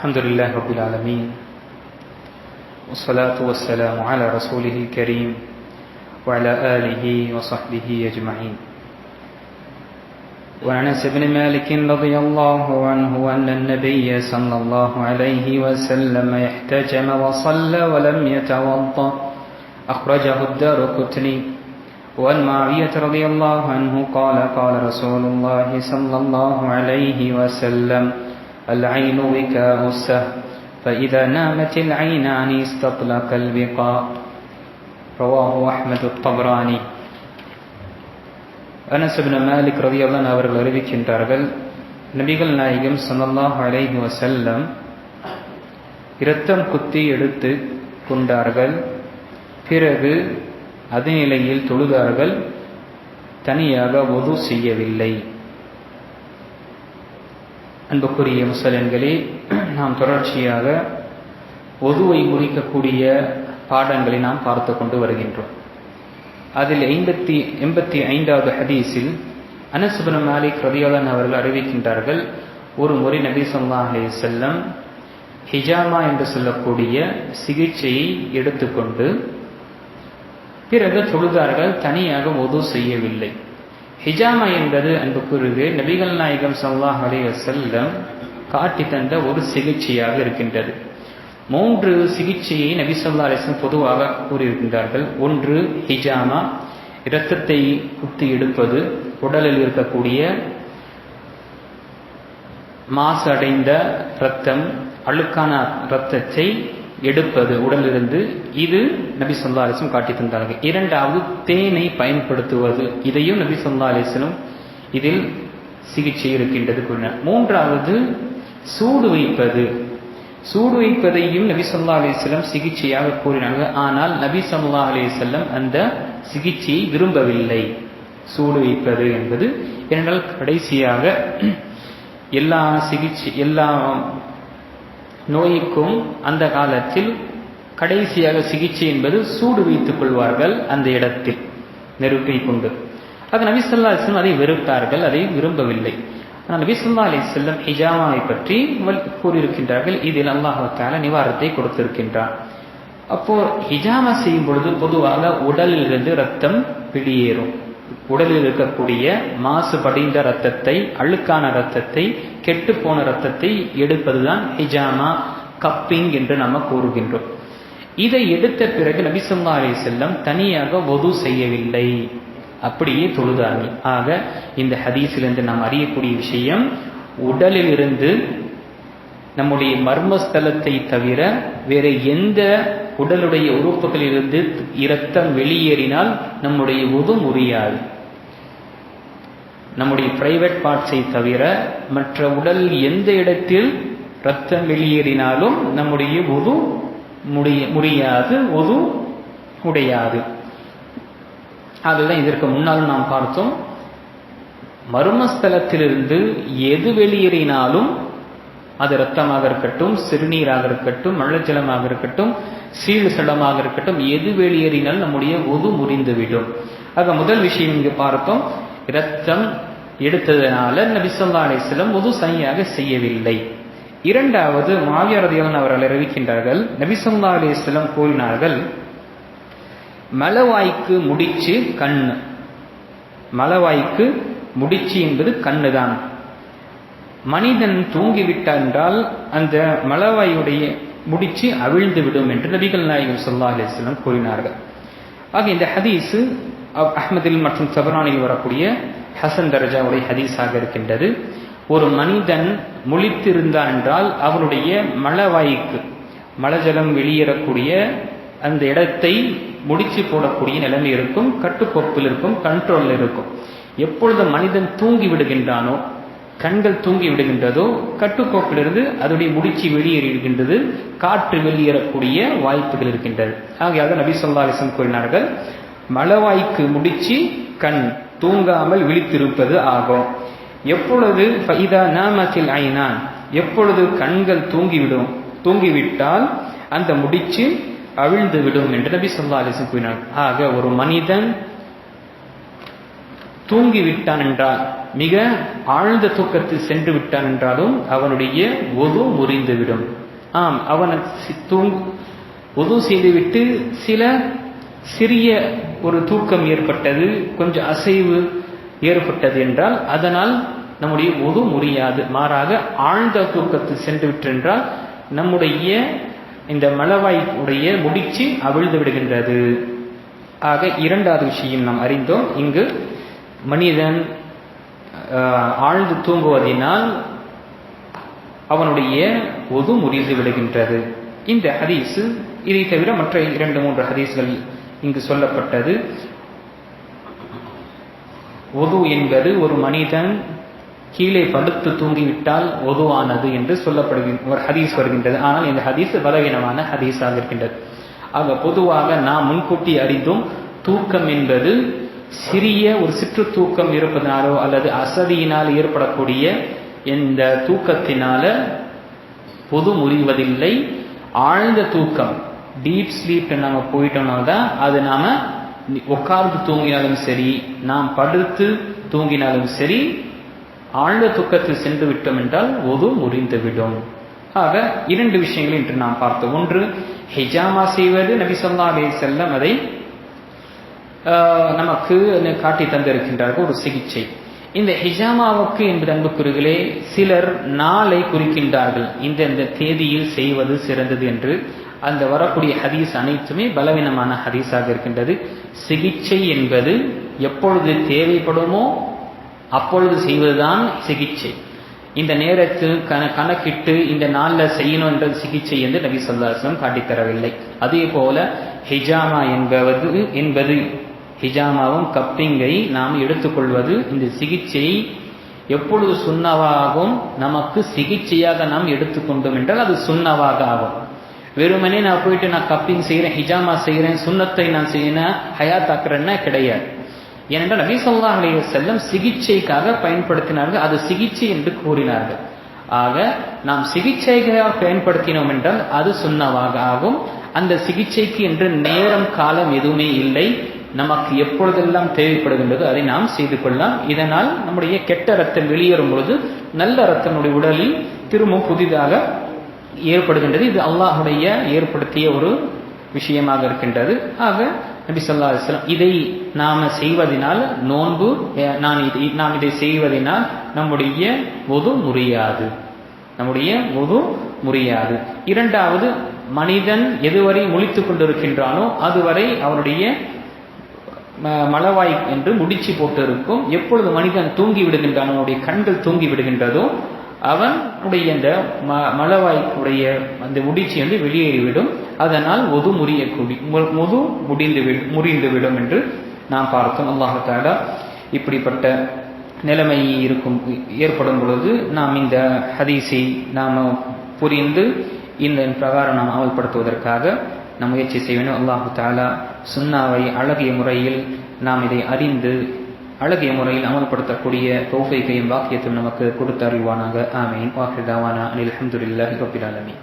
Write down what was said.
الحمد لله رب العالمين والصلاة والسلام على رسوله الكريم وعلى آله وصحبه أجمعين. وعن أنس بن مالك رضي الله عنه أن النبي صلى الله عليه وسلم احتجم وصلى ولم يتوضأ. أخرجه الدار قتني وعن معاوية رضي الله عنه قال قال رسول الله صلى الله عليه وسلم العين وكاء السهم فإذا نامت العينان استطلق البقاء رواه أحمد الطبراني அனசுபின் மாலிக் ரதியல்லான் அவர்கள் அறிவிக்கின்றார்கள் நபிகள் நாயகம் சல்லல்லாஹ் அலைஹி வசல்லம் இரத்தம் குத்தி எடுத்து கொண்டார்கள் பிறகு அதே நிலையில் தொழுதார்கள் தனியாக ஒது செய்யவில்லை அன்புக்குரிய முசலன்களே நாம் தொடர்ச்சியாக ஒதுவை முடிக்கக்கூடிய பாடங்களை நாம் பார்த்து கொண்டு வருகின்றோம். அதில் ஐம்பத்தி எண்பத்தி ஐந்தாவது ஹதீஸில் அனசுபன மாலிக் ரதியாளன் அவர்கள் அறிவிக்கின்றார்கள் ஒரு முறை நபி சொல்லா அலி செல்லம் ஹிஜாமா என்று சொல்லக்கூடிய சிகிச்சையை எடுத்துக்கொண்டு பிறகு தொழுதார்கள் தனியாக ஒது செய்யவில்லை. ஹிஜாமா என்பது அன்புக்குருகு நபிகள் நாயகம் சல்லாஹ் அலி வசல்லம் காட்டி தந்த ஒரு சிகிச்சையாக இருக்கின்றது. மூன்று சிகிச்சையை நபி சொல்லா அலிஸ்லம் பொதுவாக கூறியிருக்கின்றார்கள். ஒன்று ஹிஜாமா இரத்தத்தை குத்தி எடுப்பது உடலில் இருக்கக்கூடிய மாசடைந்த இரத்தம் அழுக்கான இரத்தத்தை எடுப்பது உடலிருந்து இது நபி சொல்லா அலிஸ்லம் காட்டி தந்தார்கள். இரண்டாவது தேனை பயன்படுத்துவது. இதையும் நபி சொல்லா அலிஸ்லம் இதில் சிகிச்சை இருக்கின்றது கூறினார். மூன்றாவது சூடு வைப்பது. சூடு வைப்பதையும் நபி சொல்லா அலிஸ்லம் சிகிச்சையாக கூறினாங்க. ஆனால் நபி சொல்லா அலிசல்லம் அந்த சிகிச்சையை விரும்பவில்லை. சூடு வைப்பது என்பது. ஏனென்றால் கடைசியாக எல்லா சிகிச்சை எல்லா நோய்க்கும் அந்த காலத்தில் கடைசியாக சிகிச்சை என்பது சூடு வைத்துக் கொள்வார்கள் அந்த இடத்தில் நெருப்பை கொண்டு. அது நபிசல்லா அலிஸ்லம் அதை வெறுத்தார்கள் அதை விரும்பவில்லை. ஆனால் நபிசல்லா அலி செல்லம் ஹிஜாமாவை பற்றி கூறியிருக்கின்றார்கள் இதில் அல்லாஹால நிவாரணத்தை கொடுத்திருக்கின்றார் அப்போ ஹிஜாமா செய்யும் பொழுது பொதுவாக உடலில் இருந்து ரத்தம் வெளியேறும். உடலில் இருக்கக்கூடிய மாசுபடைந்த ரத்தத்தை அழுக்கான ரத்தத்தை கெட்டு போன ரத்தத்தை எடுப்பதுதான் ஹிஜாமா கப்பிங் என்று நம்ம கூறுகின்றோம். இதை எடுத்த பிறகு நபிசல்லா அலி செல்லம் தனியாக ஒது செய்யவில்லை. அப்படியே தொழுதார்கள் ஆக இந்த ஹதீஸிலிருந்து நாம் அறியக்கூடிய விஷயம் உடலில் இருந்து நம்முடைய மர்மஸ்தலத்தை தவிர வேற எந்த உடலுடைய உறுப்புகளிலிருந்து இரத்தம் வெளியேறினால் நம்முடைய உது முறியாது. நம்முடைய பிரைவேட் பார்ட்ஸை தவிர மற்ற உடல் எந்த இடத்தில் ரத்தம் வெளியேறினாலும் நம்முடைய உது முடிய முடியாது உது உடையாது. அதுதான் இதற்கு முன்னால் நாம் பார்த்தோம். மர்மஸ்தலத்திலிருந்து எது வெளியேறினாலும் அது ரத்தமாக இருக்கட்டும் சிறுநீராக இருக்கட்டும் மழஜலமாக இருக்கட்டும் சீழ் சடமாக இருக்கட்டும் எது வெளியேறினால் நம்முடைய ஒது முறிந்துவிடும். ஆக முதல் விஷயம் இங்கு பார்த்தோம் இரத்தம் எடுத்ததனால நபிசல்லா அலிஸ்லம் ஒது சரியாக செய்யவில்லை. இரண்டாவது மாவியாரதியாளன் அவர்கள் அறிவிக்கின்றார்கள் நபிசல்லா அலிஸ்லம் கூறினார்கள் மலவாய்க்கு முடிச்சு கண் மலவாய்க்கு முடிச்சு என்பது கண்ணு தான் மனிதன் தூங்கிவிட்டால் என்றால் அந்த மலவாயுடைய முடிச்சு அவிழ்ந்து விடும் என்று நபிகள் நாயகம் சொல்லா அலிஸ்லாம் கூறினார்கள். ஆக இந்த ஹதீஸு அஹ்மதில் மற்றும் சபரானில் வரக்கூடிய ஹசன் தரஜாவுடைய ஹதீஸாக இருக்கின்றது. ஒரு மனிதன் முழித்திருந்தான் என்றால் அவனுடைய மலவாய்க்கு மலஜலம் வெளியேறக்கூடிய அந்த இடத்தை முடிச்சு போடக்கூடிய நிலைமை இருக்கும் கட்டுக்கோப்பில் இருக்கும் கண்ட்ரோலில் இருக்கும். எப்பொழுது மனிதன் தூங்கி விடுகின்றானோ கண்கள் தூங்கி விடுகின்றதோ கட்டுக்கோப்பிலிருந்து அதனுடைய முடிச்சு வெளியேறுகின்றது காற்று வெளியேறக்கூடிய வாய்ப்புகள் இருக்கின்றது ஆகையாக நபி சொல்லா அலிசன் கூறினார்கள் மலவாய்க்கு முடிச்சு கண் தூங்காமல் விழித்திருப்பது ஆகும். எப்பொழுது ஃபைதா நாமத்தில் ஐனான் எப்பொழுது கண்கள் தூங்கிவிடும் தூங்கிவிட்டால் அந்த முடிச்சு அவிழ்ந்து விடும் என்று நபி சொல்லா அலிசன் கூறினார் ஆக ஒரு மனிதன் தூங்கிவிட்டான் என்றால் மிக ஆழ்ந்த தூக்கத்தில் சென்று விட்டான் என்றாலும் அவனுடைய ஒது முறிந்துவிடும். ஆம் அவன் தூங் ஒது செய்துவிட்டு சில சிறிய ஒரு தூக்கம் ஏற்பட்டது கொஞ்சம் அசைவு ஏற்பட்டது என்றால் அதனால் நம்முடைய ஒது முறியாது மாறாக ஆழ்ந்த தூக்கத்தில் சென்று விட்டென்றால் நம்முடைய இந்த மலவாய்ப்புடைய முடிச்சு அவிழ்ந்து விடுகின்றது. ஆக இரண்டாவது விஷயம் நாம் அறிந்தோம் இங்கு மனிதன் ஆழ்ந்து தூங்குவதினால் அவனுடைய ஒது முறிந்து விடுகின்றது. இந்த ஹதீஸு இதை தவிர மற்ற இரண்டு மூன்று ஹதீஸ்கள் இங்கு சொல்லப்பட்டது. ஒது என்பது ஒரு மனிதன் கீழே படுத்து தூங்கிவிட்டால் ஒதுவானது என்று சொல்லப்படுகின்ற ஒரு ஹதீஸ் வருகின்றது. ஆனால் இந்த ஹதீஸ் பலவீனமான ஹதீஸாக இருக்கின்றது. ஆக பொதுவாக நாம் முன்கூட்டி அறிந்தும் தூக்கம் என்பது சிறிய ஒரு சிற்று தூக்கம் இருப்பதனாலோ அல்லது அசதியினால் ஏற்படக்கூடிய இந்த தூக்கத்தினால பொது முறிவதில்லை. ஆழ்ந்த தூக்கம் டீப் ஸ்லீப் நம்ம போயிட்டோம்னா தான் அது நாம உட்கார்ந்து தூங்கினாலும் சரி நாம் படுத்து தூங்கினாலும் சரி ஆழ்ந்த தூக்கத்தில் சென்று விட்டோம் என்றால் ஒது முறிந்துவிடும். ஆக இரண்டு விஷயங்கள் இன்று நாம் பார்த்தோம். ஒன்று ஹிஜாமா செய்வது நபி சொல்லா அலே செல்லம் அதை நமக்கு காட்டி தந்திருக்கின்றார்கள் ஒரு சிகிச்சை. இந்த ஹிஜாமாவுக்கு என்பது அன்புக்குறுகளே சிலர் நாளை குறிக்கின்றார்கள். இந்த இந்த தேதியில் செய்வது சிறந்தது என்று அந்த வரக்கூடிய ஹதீஸ் அனைத்துமே பலவீனமான ஹதீஸாக இருக்கின்றது. சிகிச்சை என்பது எப்பொழுது தேவைப்படுமோ அப்பொழுது செய்வதுதான் சிகிச்சை. இந்த நேரத்தில் கண கணக்கிட்டு இந்த நாளில் செய்யணும் என்ற சிகிச்சை என்று நபி சொல்லாஸ்லம் காட்டித்தரவில்லை அதே போல ஹிஜாமா என்பது என்பது ஹிஜாமாவும் கப்பிங்கை நாம் எடுத்துக்கொள்வது இந்த சிகிச்சையை எப்பொழுது சுண்ணவாகும் நமக்கு சிகிச்சையாக நாம் எடுத்துக்கொண்டோம் என்றால் அது சுண்ணவாக ஆகும். வெறுமனே நான் போயிட்டு நான் கப்பிங் செய்கிறேன் ஹிஜாமா செய்கிறேன் சுண்ணத்தை நான் செய்யணும் ஹயாத்தாக்குறேன்னா கிடையாது. ஏனென்றால் நபி சொல்லா அலைய செல்லம் சிகிச்சைக்காக பயன்படுத்தினார்கள் அது சிகிச்சை என்று கூறினார்கள். ஆக நாம் சிகிச்சைக்காக பயன்படுத்தினோம் என்றால் அது சுண்ணவாக ஆகும். அந்த சிகிச்சைக்கு என்று நேரம் காலம் எதுவுமே இல்லை. நமக்கு எப்பொழுதெல்லாம் தேவைப்படுகின்றது அதை நாம் செய்து கொள்ளலாம். இதனால் நம்முடைய கெட்ட ரத்தம் வெளியேறும் பொழுது நல்ல ரத்தனுடைய உடலில் திரும்பவும் புதிதாக ஏற்படுகின்றது. இது அல்லாஹுடைய ஏற்படுத்திய ஒரு விஷயமாக இருக்கின்றது. ஆக நபி சொல்லா அலிஸ்லாம் இதை நாம் செய்வதனால் நோன்பு நான் இதை நாம் இதை செய்வதனால் நம்முடைய ஒது முறியாது. நம்முடைய ஒது முறியாது. இரண்டாவது மனிதன் எதுவரை முழித்து கொண்டிருக்கின்றானோ அதுவரை அவனுடைய மலவாய் என்று முடிச்சு போட்டு இருக்கும் எப்பொழுது மனிதன் தூங்கி விடுகின்றான் அவனுடைய கண்கள் தூங்கி விடுகின்றதோ அவனுடைய இந்த ம மலவாய்க்குடைய அந்த முடிச்சு வந்து வெளியேறிவிடும். அதனால் ஒது முறியக்கூடி முது முடிந்து முறிந்துவிடும் என்று நாம் பார்த்தோம். அல்லாஹாலா இப்படிப்பட்ட நிலைமை இருக்கும் ஏற்படும் பொழுது நாம் இந்த ஹதீஸை நாம் புரிந்து இந்த பிரகாரம் நாம் அமல்படுத்துவதற்காக நாம் முயற்சி செய்வேன்? அல்லாஹு தாலா சுன்னாவை அழகிய முறையில் நாம் இதை அறிந்து அழகிய முறையில் அமல்படுத்தக்கூடிய தோஃபைக்கையும் வாக்கியத்தையும் நமக்கு கொடுத்து அறிவானாக. ஆமீன். வாஹிதாவானா அனில் அஹமதுல்லாஹி கபிலாலமி